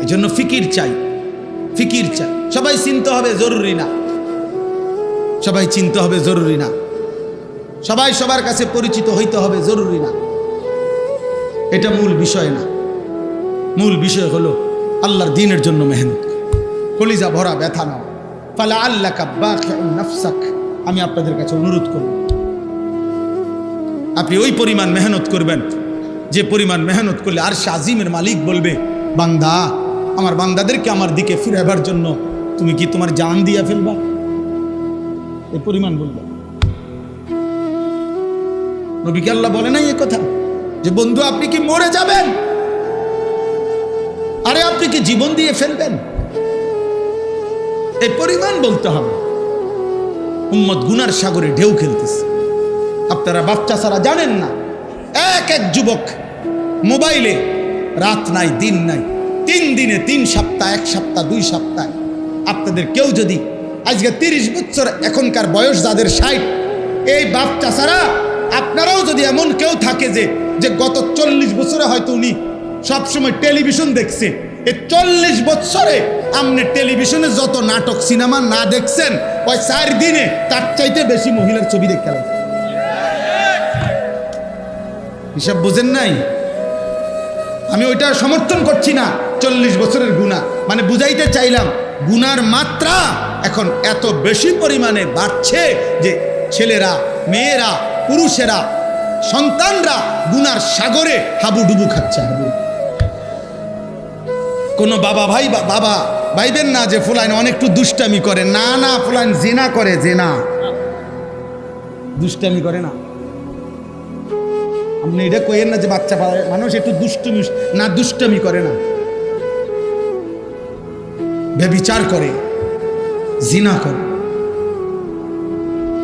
এই জন্য ফিকির চাই ফিকির চাই। সবাই চিনতে হবে জরুরি না। সবাই চিনতে হবে জরুরি না। সবাই সবার কাছে পরিচিত হইতে হবে জরুরি না। এটা মূল বিষয় না। মূল বিষয় হলো আল্লাহর দিনের জন্য মেহনত কলিজা ভরা ব্যথা নাও। ফালা আল্লাহ নাফসাক। আমি আপনাদের কাছে অনুরোধ করব। আপনি ওই পরিমাণ মেহনত করবেন। যে পরিমাণ মেহনত করলে আর সে আজিমের মালিক বলবে বান্দা, আমার বান্দাদেরকে আমার দিকে ফিরাবার জন্য তুমি কি তোমার জান দিয়া ফেলবা? এই পরিমাণ বলবে নবীকে আল্লাহ বলে নাই এ কথা? যে বন্ধু, আপনি কি মরে যাবেন? আরে আপনি কি জীবন দিয়ে ফেলবেন? এই পরিমাণ বলতে হবে। উম্মত গুনার সাগরে ঢেউ খেলতেছে। আপনারা বাচ্চা ছাড়া জানেন না। এক এক যুবক মোবাইলে রাত নাই, দিন নাই। তিন দিনে তিন সপ্তাহ, এক সপ্তাহ, দুই সপ্তাহ। আপনাদের কেউ যদি আজকে তিরিশ বছর এখনকার বয়স যাদের ষাট, এই বাচ্চা ছাড়া আপনারাও যদি এমন কেউ থাকে যে যে গত চল্লিশ বছরে হয়তো উনি সবসময় টেলিভিশন দেখছে এই চল্লিশ বছরে আপনি টেলিভিশনে যত নাটক, সিনেমা না দেখছেন, ওই চার দিনে তার চাইতে বেশি মহিলার ছবি দেখতে লাগছে হিসাব বোঝেন নাই? আমি ওইটা সমর্থন করছি না। চল্লিশ বছরের গুণা। মানে বুঝাইতে চাইলাম গুনার মাত্রা এখন এত বেশি পরিমাণে বাড়ছে যে ছেলেরা, মেয়েরা, পুরুষেরা, সন্তানরা গুনার সাগরে হাবুডুবু খাচ্ছে কোনো বাবা ভাই বাবা ভাইবেন না যে ফুলাইন অনেকটু দুষ্টামি করে। না না, ফুলাইন জেনা করে, জেনা। দুষ্টামি করে না। এটা কইেন না যে বাচ্চা মানুষ একটু দুষ্টমি, না দুষ্টমি করে না। ব্যবিচার করে, জিনা করে।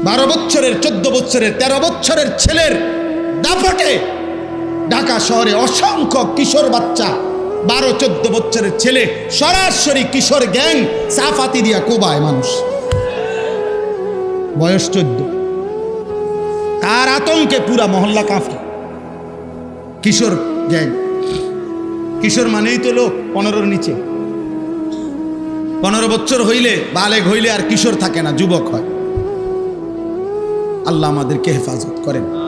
বারো বছরের, চোদ্দ বছরের, তেরো বছরের ছেলের দাপটে ঢাকা শহরে অসংখ্য কিশোর বাচ্চা, বারো, চোদ্দ বছরের ছেলে, সরাসরি কিশোর গ্যাং সাফাতি দিয়া কোবায় মানুষ। বয়স চোদ্দ। তার আতঙ্কে পুরা মহল্লা কাঁপে। কিশোর গ্যাং কিশোর মানেই তো লোক পনেরোর নিচে। পনেরো বছর হইলে, বালেগ হইলে আর কিশোর থাকে না, যুবক হয়। আল্লাহ আমাদেরকে হেফাজত করেন।